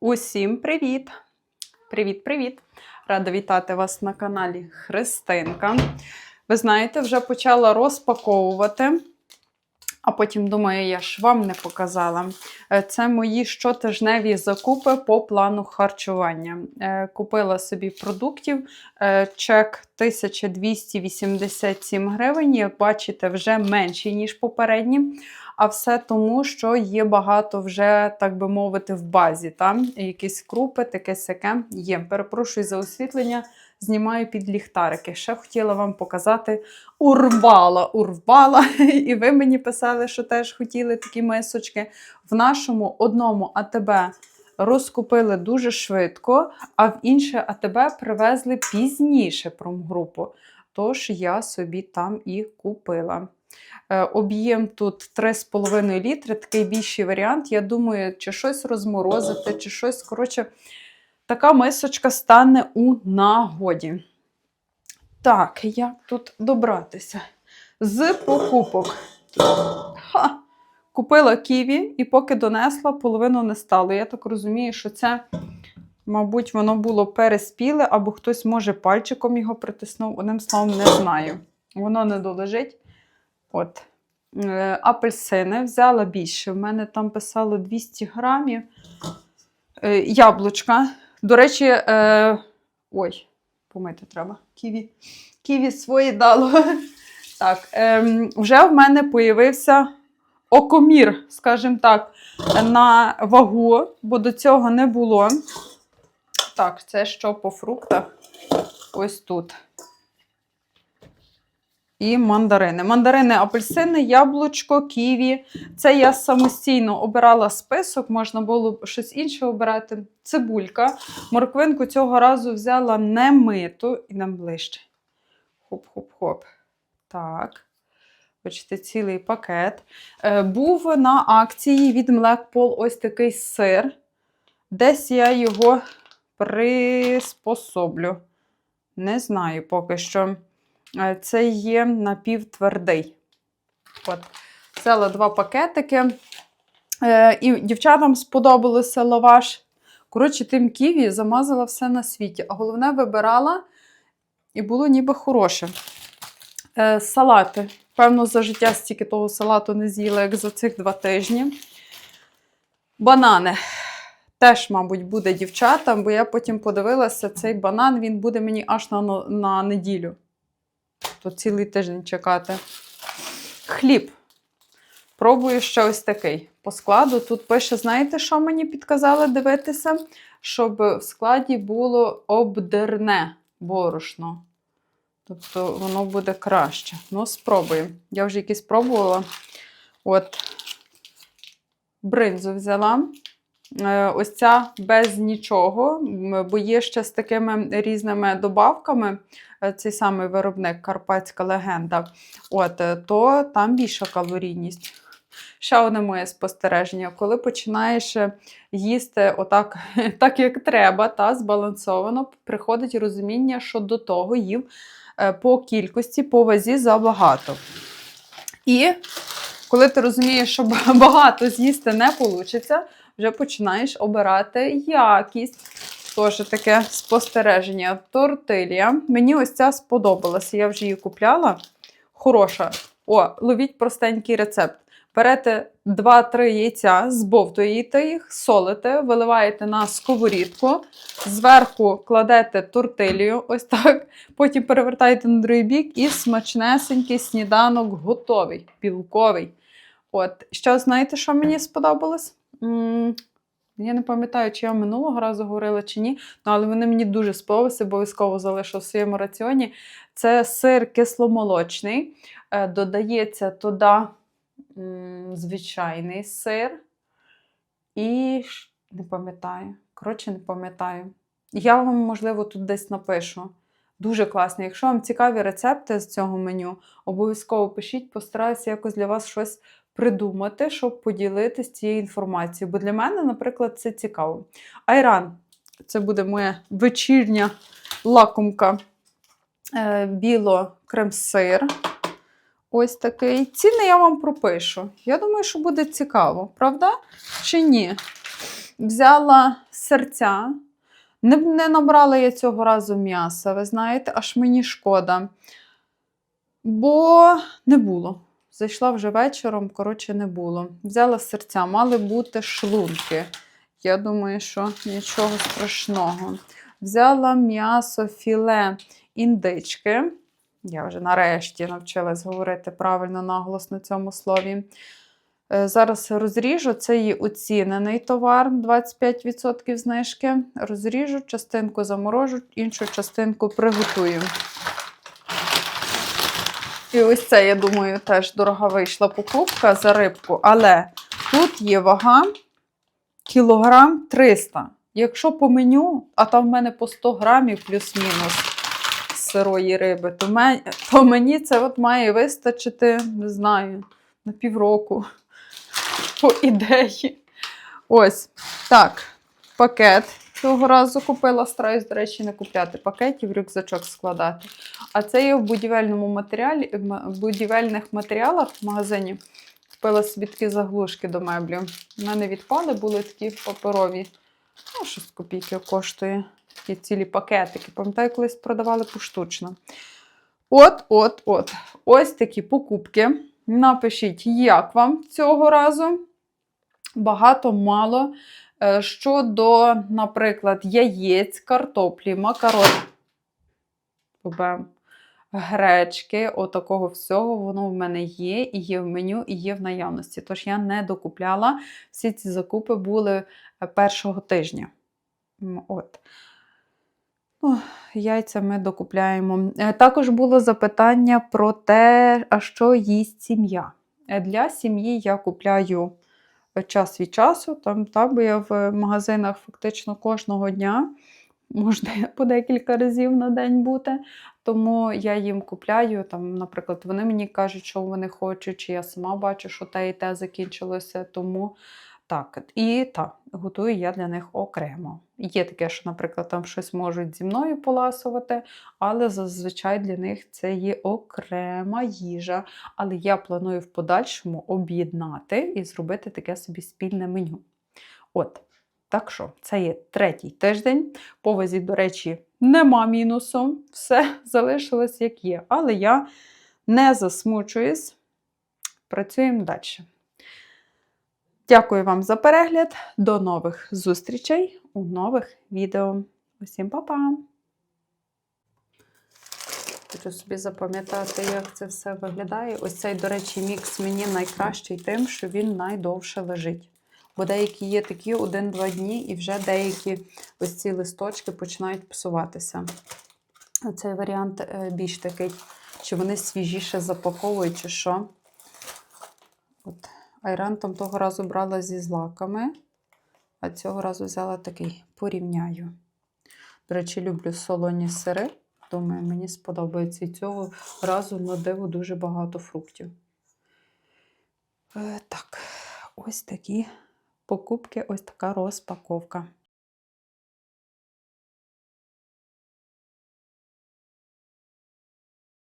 Усім привіт! Привіт-привіт! Рада вітати вас на каналі Христинка. Ви знаєте, вже почала розпаковувати, а потім, думаю, я ж вам не показала. Е, Це мої щотижневі закупи по плану харчування. Е, Купила собі продуктів, е, чек 1287 гривень. Як бачите, вже менший, ніж попередні. А все тому, що є багато вже, так би мовити, в базі. Там якісь крупи, таке сяке є. Перепрошую за освітлення, знімаю під ліхтарики. Ще хотіла вам показати урвала, урвала. І ви мені писали, що теж хотіли такі мисочки. В нашому одному АТБ розкупили дуже швидко, а в інше АТБ привезли пізніше промгрупу. Тож я собі там і купила. Е, Об'єм тут 3,5 літри, такий більший варіант. Я думаю, чи щось розморозити, чи щось. Коротше, така мисочка стане у нагоді. Так, як тут добратися? З покупок. Ха! Купила ківі і поки донесла, половину не стало. Я так розумію, що це, мабуть, воно було переспіле, або хтось, може, пальчиком його притиснув. Одним словом, не знаю. Воно не долежить. От. Е, Апельсини взяла більше. В мене там писало 200 грамів. Е, Яблучка. До речі, е, ой, помити треба. Ківі. Ківі свої дало. Так, е, вже в мене появився окомір, скажімо так, на вагу, бо до цього не було. Так, це що по фруктах? Ось тут і мандарини. Мандарини, апельсини, яблучко, ківі. Це я самостійно обирала список, можна було щось інше обирати. Цибулька. Морквинку цього разу взяла не миту і нам ближче. Хоп-хоп-хоп. Так. Бачите, цілий пакет. Е, був на акції від Млекпол ось такий сир. Десь я його приспособлю. Не знаю поки що. Е, Це є напівтвердий. От. Взяла два пакетики. Е, і дівчатам сподобалося лаваш. Коротше, тим ківі замазала все на світі. А головне вибирала, і було ніби хороше. Е, салати. Певно, за життя стільки того салату не з'їла, як за цих два тижні. Банани. Теж, мабуть, буде дівчатам, бо я потім подивилася, цей банан він буде мені аж на, на неділю. То цілий тиждень чекати. Хліб. Пробую ще ось такий. По складу тут пише, знаєте, що мені підказали дивитися? Щоб в складі було обдерне борошно. Тобто воно буде краще. Ну, спробуємо. Я вже якісь пробувала. От, бринзу взяла. Е, Ось ця без нічого, бо є ще з такими різними добавками. Е, Цей самий виробник Карпатська легенда. От, е, то там більша калорійність. Ще одне моє спостереження, коли починаєш е, їсти отак, так як треба, та збалансовано, приходить розуміння, що до того їв по кількості, по вазі забагато. І коли ти розумієш, що багато з'їсти не вийде, вже починаєш обирати якість. Тож таке спостереження. Тортилія. Мені ось ця сподобалася. Я вже її купляла. Хороша. О, ловіть простенький рецепт. Берете 2-3 яйця, збовтуєте їх, солите, виливаєте на сковорідку, зверху кладете тортилію, ось так. Потім перевертаєте на другий бік і смачнесенький сніданок готовий, білковий. От, що знаєте, що мені сподобалось? Я не пам'ятаю, чи я минулого разу говорила чи ні, ну, але вони мені дуже сподобалися, обов'язково залишу в своєму раціоні. Це сир кисломолочний. Е, Додається туди звичайний сир. І не пам'ятаю. Коротше, не пам'ятаю. Я вам, можливо, тут десь напишу. Дуже класно. Якщо вам цікаві рецепти з цього меню, обов'язково пишіть, постараюся якось для вас щось придумати, щоб поділитися цією інформацією. Бо для мене, наприклад, це цікаво. Айран це буде моя вечірня лакомка. Е, біло крем-сир. Ось такий. Ціни я вам пропишу. Я думаю, що буде цікаво, правда? Чи ні? взяла серця. Не, не набрала я цього разу м'яса, ви знаєте, аж мені шкода. Бо не було. Зайшла вже вечором, коротше, не було. Взяла серця, мали бути шлунки. Я думаю, що нічого страшного. Взяла м'ясо, філе індички. Я вже нарешті навчилась говорити правильно наголос на цьому слові. Е, Зараз розріжу, це є оцінений товар, 25% знижки. Розріжу, частинку заморожу, іншу частинку приготую. І ось це, я думаю, теж дорога вийшла покупка за рибку, але тут є вага кілограм 300. Якщо по меню, а там в мене по 100 грамів плюс-мінус сирої риби, то, мен- то мені це от має вистачити, не знаю, на півроку. По ідеї. Ось. Так, пакет. Цього разу купила, стараюсь, до речі, не купляти пакетів, рюкзачок складати. А це є в будівельному матеріалі, м- будівельних матеріалах в магазині. Купила собі такі заглушки до меблів. У мене відпали були такі паперові. Ну, щось копійки коштує. Такі цілі пакетики. Пам'ятаю, колись продавали поштучно. От, от, от. Ось такі покупки. Напишіть, як вам цього разу. Багато, мало. Е, Щодо, наприклад, яєць, картоплі, макарон, гречки, отакого всього, воно в мене є, і є в меню, і є в наявності. Тож я не докупляла. Всі ці закупи були е, першого тижня. От. Ну, яйця ми докупляємо. Е, Також було запитання про те, а що їсть сім'я. Для сім'ї я купляю час від часу, там, там бо я в магазинах фактично кожного дня, можна по декілька разів на день бути. Тому я їм купляю, там, наприклад, вони мені кажуть, що вони хочуть, чи я сама бачу, що те і те закінчилося. Тому так, і так, готую я для них окремо. Є таке, що, наприклад, там щось можуть зі мною поласувати, але зазвичай для них це є окрема їжа. Але я планую в подальшому об'єднати і зробити таке собі спільне меню. От, так що, це є третій тиждень. По вазі, до речі, нема мінусу. Все залишилось як є. Але я не засмучуюсь. Працюємо далі. Дякую вам за перегляд. До нових зустрічей у нових відео. Усім па-па! Хочу собі запам'ятати, як це все виглядає. Ось цей, до речі, мікс мені найкращий тим, що він найдовше лежить. Бо деякі є такі один-два дні, і вже деякі ось ці листочки починають псуватися. Цей варіант е, більш такий, чи вони свіжіше запаковують, чи що. От. Айран там того разу брала зі злаками, а цього разу взяла такий порівняю. До речі, люблю солоні сири. Думаю, мені сподобається. І цього разу на диво дуже багато фруктів. Е, так, ось такі покупки, ось така розпаковка.